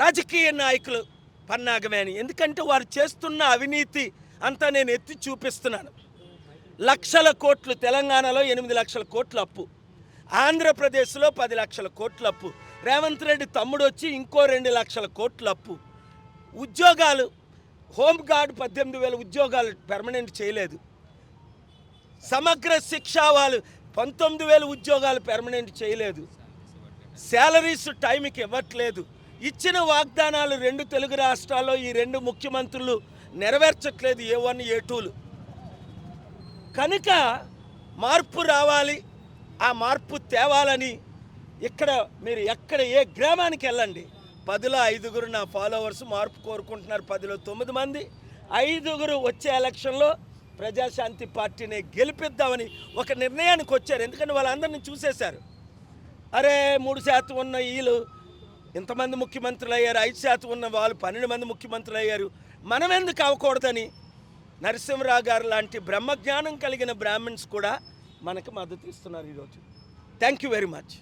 రాజకీయ నాయకులు పన్నాగమే అని ఎందుకంటే వారు చేస్తున్న అవినీతి అంతా నేను ఎత్తి చూపిస్తున్నాను. లక్షల కోట్లు తెలంగాణలో ఎనిమిది లక్షల కోట్లు అప్పు. ఆంధ్రప్రదేశ్లో పది లక్షల కోట్లు అప్పు. రేవంత్ రెడ్డి తమ్ముడు వచ్చి ఇంకో రెండు లక్షల కోట్లు అప్పు. ఉద్యోగాలు హోంగార్డ్ పద్దెనిమిది వేల ఉద్యోగాలు పెర్మనెంట్ చేయలేదు. సమగ్ర శిక్ష వాళ్ళు పంతొమ్మిది వేల ఉద్యోగాలు పెర్మనెంట్ చేయలేదు. శాలరీస్ టైంకి ఇవ్వట్లేదు. ఇచ్చిన వాగ్దానాలు రెండు తెలుగు రాష్ట్రాల్లో ఈ రెండు ముఖ్యమంత్రులు నెరవేర్చట్లేదు ఏ వన్ ఏ టూలు కనుక మార్పు రావాలి ఆ మార్పు తేవాలని ఇక్కడ మీరు ఎక్కడ ఏ గ్రామానికి వెళ్ళండి. పదిలో ఐదుగురు నా ఫాలోవర్స్ మార్పు కోరుకుంటున్నారు పదిలో తొమ్మిది మంది. ఐదుగురు వచ్చే ఎలక్షన్లో ప్రజాశాంతి పార్టీని గెలిపిద్దామని ఒక నిర్ణయానికి వచ్చారు. ఎందుకంటే వాళ్ళందరినీ చూసేశారు. అరే మూడు శాతం ఉన్న వీళ్ళు ఇంతమంది ముఖ్యమంత్రులు అయ్యారు ఐదు శాతం ఉన్న వాళ్ళు పన్నెండు మంది ముఖ్యమంత్రులు అయ్యారు మనం ఎందుకు అవ్వకూడదని? నరసింహరావు గారు లాంటి బ్రహ్మజ్ఞానం కలిగిన బ్రాహ్మణ్స్ కూడా మనకు మద్దతు ఇస్తున్నారు ఈరోజు. Thank you very much